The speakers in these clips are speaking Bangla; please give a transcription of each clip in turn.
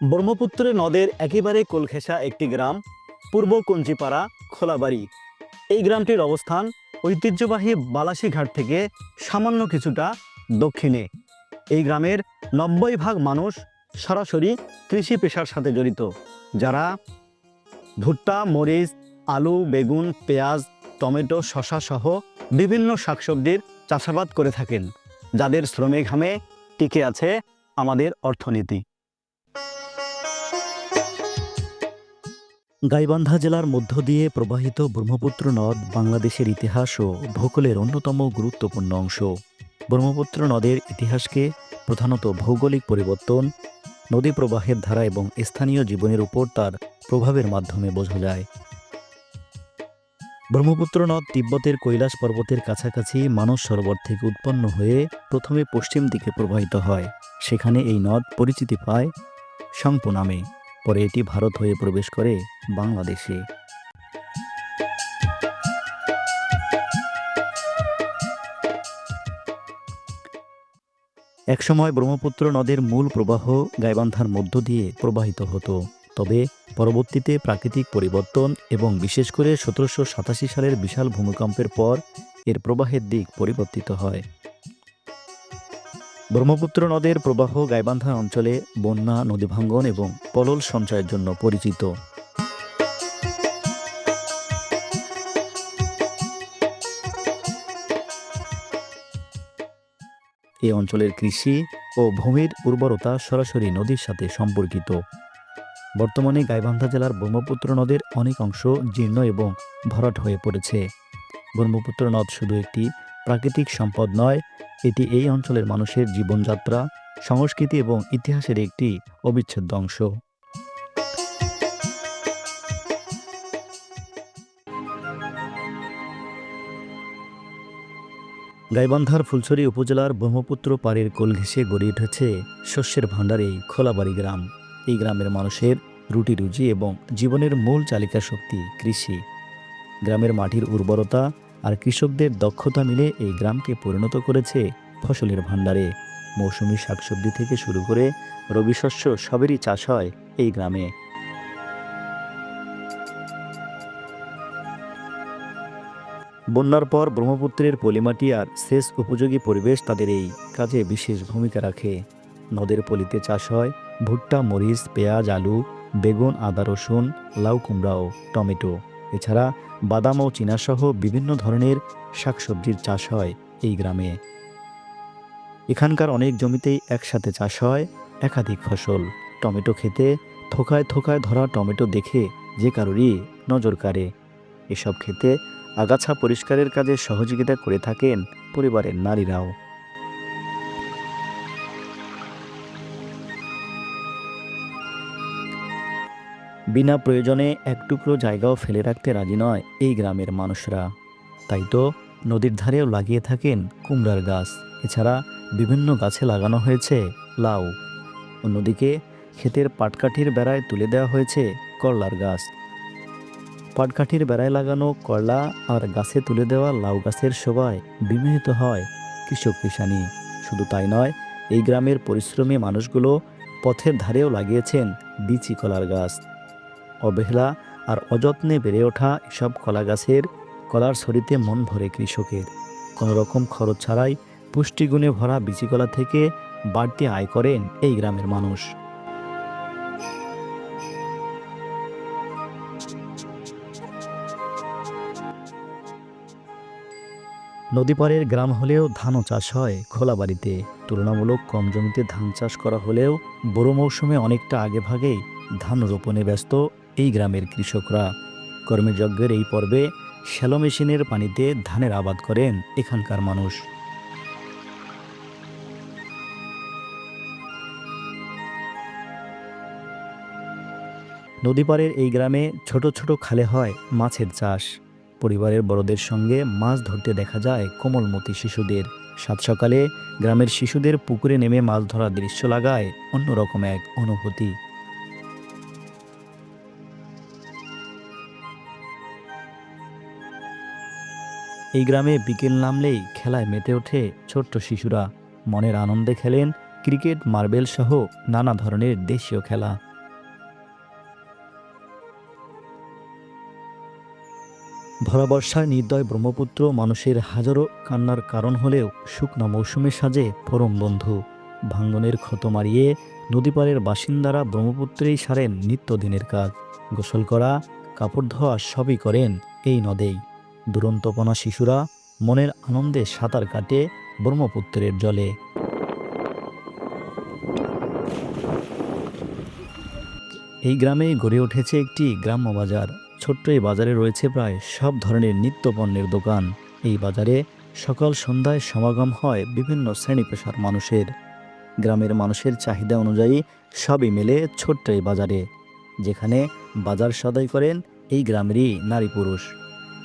ব্রহ্মপুত্র নদের একেবারে কোলঘেঁষা একটি গ্রাম, পূর্ব কঞ্চিপাড়া, খোলাবাড়ি। এই গ্রামটির অবস্থান ঐতিহ্যবাহী বালাসীঘাট থেকে সামান্য কিছুটা দক্ষিণে। এই গ্রামের নব্বই ভাগ মানুষ সরাসরি কৃষি পেশার সাথে জড়িত, যারা ভুট্টা, মরিচ, আলু, বেগুন, পেঁয়াজ, টমেটো শশা সহ বিভিন্ন শাকসবজির চাষাবাদ করে থাকেন, যাদের শ্রমে ঘামে টিকে আছে আমাদের অর্থনীতি। গাইবান্ধা জেলার মধ্য দিয়ে প্রবাহিত ব্রহ্মপুত্র নদ বাংলাদেশের ইতিহাস ও ভূগোলের অন্যতম গুরুত্বপূর্ণ অংশ। ব্রহ্মপুত্র নদের ইতিহাসকে প্রধানত ভৌগোলিক পরিবর্তন, নদী প্রবাহের ধারা এবং স্থানীয় জীবনের উপর তার প্রভাবের মাধ্যমে বোঝা যায়। ব্রহ্মপুত্র নদ তিব্বতের কৈলাস পর্বতের কাছাকাছি মানস সরোবর থেকে উৎপন্ন হয়ে প্রথমে পশ্চিম দিকে প্রবাহিত হয়। সেখানে এই নদ পরিচিতি পায় শঙ্পু নামে। পরে এটি ভারত হয়ে প্রবেশ করে বাংলাদেশে। একসময় ব্রহ্মপুত্র নদের মূল প্রবাহ গাইবান্ধার মধ্য দিয়ে প্রবাহিত হতো। তবে পরবর্তীতে প্রাকৃতিক পরিবর্তন এবং বিশেষ করে সতেরোশো সাতাশি সালের বিশাল ভূমিকম্পের পর এর প্রবাহের দিক পরিবর্তিত হয়। ব্রহ্মপুত্র নদের প্রবাহ গাইবান্ধা অঞ্চলে বন্যা নদী ভাঙ্গন এবং পলল সঞ্চয়ের জন্য পরিচিত। এই অঞ্চলের কৃষি ও ভূমির উর্বরতা সরাসরি নদীর সাথে সম্পর্কিত। বর্তমানে গাইবান্ধা জেলার ব্রহ্মপুত্র নদের অনেক অংশ জীর্ণ এবং ভরাট হয়ে পড়েছে। ব্রহ্মপুত্র নদ শুধু একটি প্রাকৃতিক সম্পদ নয়, এটি এই অঞ্চলের মানুষের জীবনযাত্রা, সংস্কৃতি এবং ইতিহাসের একটি অবিচ্ছেদ্য অংশ। গাইবান্ধার ফুলছড়ি উপজেলার ব্রহ্মপুত্র পাড়ের কোল ঘেঁষে গড়ে উঠেছে শস্যের ভাণ্ডার খোলাবাড়ি গ্রাম। এই গ্রামের মানুষের রুটি রুজি এবং জীবনের মূল চালিকা শক্তি কৃষি। গ্রামের মাটির উর্বরতা আর কৃষকদের দক্ষতা মিলে এই গ্রামকে পরিণত করেছে ফসলের ভাণ্ডারে। মৌসুমি শাকসবজি থেকে শুরু করে রবি শস্য সবেরই চাষ হয় এই গ্রামে। বন্যার পর ব্রহ্মপুত্রের পলিমাটি আর সেচ উপযোগী পরিবেশ তাদের এই কাজে বিশেষ ভূমিকা রাখে। নদের পলিতে চাষ হয় ভুট্টা, মরিচ, পেঁয়াজ, আলু, বেগুন, আদা, রসুন, লাউ কুমড়া ও টমেটো। এছাড়া বাদাম ও চিনাসহ বিভিন্ন ধরনের শাকসবজির চাষ হয় এই গ্রামে। এখানকার অনেক জমিতেই একসাথে চাষ হয় একাধিক ফসল। টমেটো খেতে থোকায় থোকায় ধরা টমেটো দেখে যে কারোরই নজর কাড়ে। এসব খেতে আগাছা পরিষ্কারের কাজে সহযোগিতা করে থাকেন পরিবারের নারীরাও। বিনা প্রয়োজনে এক টুকরো জায়গাও ফেলে রাখতে রাজি নয় এই গ্রামের মানুষরা। তাই তো নদীর ধারেও লাগিয়ে থাকেন কুমড়ার গাছ। এছাড়া বিভিন্ন গাছে লাগানো হয়েছে লাউ। অন্যদিকে ক্ষেতের পাটকাঠির বেড়ায় তুলে দেওয়া হয়েছে করলার গাছ। পাটকাঠির বেড়ায় লাগানো করলা আর গাছে তুলে দেওয়া লাউ গাছের শোভায় বিমোহিত হয় কৃষক কৃষানি। শুধু তাই নয়, এই গ্রামের পরিশ্রমী মানুষগুলো পথের ধারেও লাগিয়েছেন বিচি কলার গাছ। অবহেলা আর অযত্নে বেড়ে ওঠা এসব কলা গাছের কলার ছড়িতে মন ভরে কৃষকের। কোনো রকম খরচ ছাড়াই পুষ্টিগুণে ভরা বিচিকলা থেকে বাড়তি আয় করেন এই গ্রামের মানুষ। নদীপাড়ের গ্রাম হলেও ধানও চাষ হয় খোলাবাড়িতে তুলনামূলক কম জমিতে ধান চাষ করা হলেও বড় মৌসুমে অনেকটা আগে ভাগেই ধান রোপণে ব্যস্ত এই গ্রামের কৃষকরা। কর্মযজ্ঞের এই পর্বে শ্যালো মেশিনের পানিতে ধানের আবাদ করেন এখানকার মানুষ। নদীপাড়ের এই গ্রামে ছোট ছোট খালে হয় মাছের চাষ। পরিবারের বড়দের সঙ্গে মাছ ধরতে দেখা যায় কোমলমতি শিশুদের। সাত সকালে গ্রামের শিশুদের পুকুরে নেমে মাছ ধরার দৃশ্য লাগায় অন্যরকম এক অনুভূতি। এই গ্রামে বিকেল নামলেই খেলায় মেতে ওঠে ছোট্ট শিশুরা। মনের আনন্দে খেলেন ক্রিকেট, মার্বেল সহ নানা ধরনের দেশীয় খেলা। ভরা বর্ষার নির্দয় ব্রহ্মপুত্র মানুষের হাজারো কান্নার কারণ হলেও শুকনা মৌসুমে সাজে পরম বন্ধু। ভাঙ্গনের ক্ষত মারিয়ে নদীপাড়ের বাসিন্দারা ব্রহ্মপুত্রেই সারেন নিত্যদিনের কাজ। গোসল করা, কাপড় ধোয়া সবই করেন এই নদেই। দুরন্তপনা শিশুরা মনের আনন্দে সাঁতার কাটে ব্রহ্মপুত্রের জলে। এই গ্রামে গড়ে উঠেছে একটি গ্রাম্য বাজার। ছোট্ট এই বাজারে রয়েছে প্রায় সব ধরনের নিত্য পণ্যের দোকান। এই বাজারে সকাল সন্ধ্যায় সমাগম হয় বিভিন্ন শ্রেণি পেশার মানুষের। গ্রামের মানুষের চাহিদা অনুযায়ী সবই মেলে ছোট্ট এই বাজারে, যেখানে বাজার সদাই করেন এই গ্রামেরই নারী পুরুষ।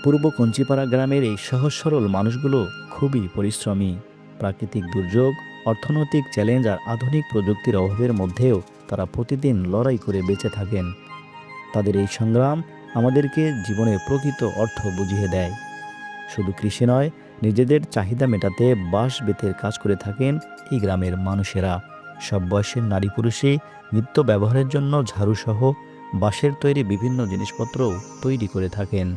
পূর্ব কঞ্চিপাড়া গ্রামের এই সহজ সরল মানুষগুলো খুবই পরিশ্রমী। প্রাকৃতিক দুর্যোগ, অর্থনৈতিক চ্যালেঞ্জ আর আধুনিক প্রযুক্তির অভাবের মধ্যেও তারা প্রতিদিন লড়াই করে বেঁচে থাকেন। তাদের এই সংগ্রাম আমাদেরকে জীবনের প্রকৃত অর্থ বুঝিয়ে দেয়। শুধু কৃষি নয়, নিজেদের চাহিদা মেটাতে বাঁশ বেতের কাজ করে থাকেন এই গ্রামের মানুষেরা। সব বয়সের নারী পুরুষে নিত্য ব্যবহারের জন্য ঝাড়ুসহ বাঁশের তৈরি বিভিন্ন জিনিসপত্রও তৈরি করে থাকেন।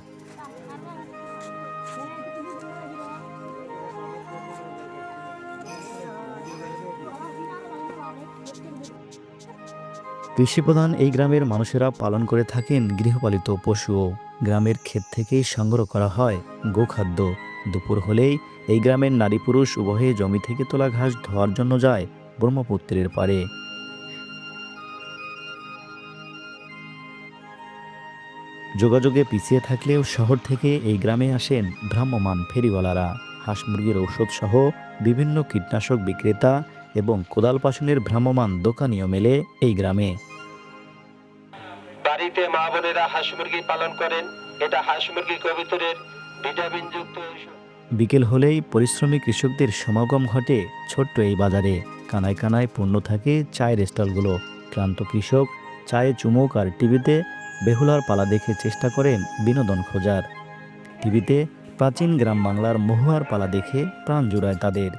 কৃষিপ্রধান এই গ্রামের মানুষেরা পালন করে থাকেন গৃহপালিত পশুও। গ্রামের ক্ষেত থেকেই সংগ্রহ করা হয় গোখাদ্য। দুপুর হলেই এই গ্রামের নারী পুরুষ উভয়ে জমি থেকে তোলা ঘাস ধোয়ার জন্য যায় ব্রহ্মপুত্রের পারে যোগাযোগে পিছিয়ে থাকলেও শহর থেকে এই গ্রামে আসেন ভ্রাম্যমান ফেরিওয়ালারা। হাঁস মুরগির ঔষধ সহ বিভিন্ন কীটনাশক বিক্রেতা এবং কোদাল পাশনের ভ্রাম্যমান দোকানিও মেলে এই গ্রামে। বাড়িতে মা বোনেরা হাঁস মুরগি পালন করেন। এটা হাঁস মুরগি কবিতরের ভিটামিন যুক্ত বিকেল হলেই পরিশ্রমী কৃষকদের সমাগম ঘটে ছোট্ট এই বাজারে। কানায় কানায় পূর্ণ থাকে চায়ের স্টলগুলো। ক্লান্ত কৃষক চায়ে চুমুক আর টিভিতে বেহুলার পালা দেখে চেষ্টা করেন বিনোদন খোঁজার। টিভিতে প্রাচীন গ্রাম বাংলার মহুয়ার পালা দেখে প্রাণ জুড়ায় তাদের।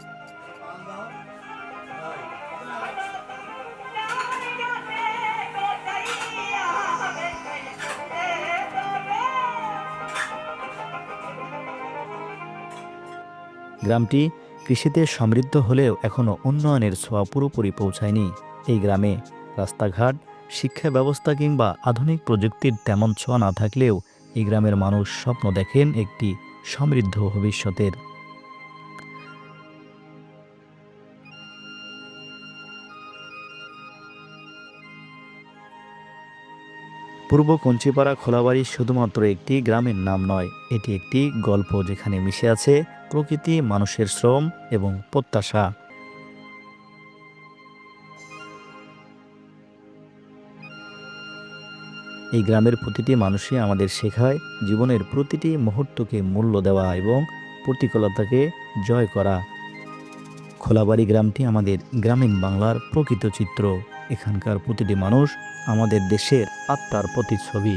গ্রামটি কৃষিতে সমৃদ্ধ হলেও এখনও উন্নয়নের ছোঁয়া পুরোপুরি পৌঁছায়নি। এই গ্রামে রাস্তাঘাট, শিক্ষা ব্যবস্থা কিংবা আধুনিক প্রযুক্তির তেমন ছোঁয়া না থাকলেও এই গ্রামের মানুষ স্বপ্ন দেখেন একটি সমৃদ্ধ ভবিষ্যতের। পূর্ব কঞ্চিপাড়া খোলাবাড়ি শুধুমাত্র একটি গ্রামের নাম নয়, এটি একটি গল্প যেখানে মিশে আছে প্রকৃতি, মানুষের শ্রম এবং প্রত্যাশা। এই গ্রামের প্রতিটি মানুষই আমাদের শেখায় জীবনের প্রতিটি মুহূর্তকে মূল্য দেওয়া এবং প্রতিকূলতাকে জয় করা। খোলাবাড়ি গ্রামটি আমাদের গ্রামীণ বাংলার প্রকৃত চিত্র। এখানকার প্রতিটি মানুষ আমাদের দেশের আত্মার প্রতিচ্ছবি।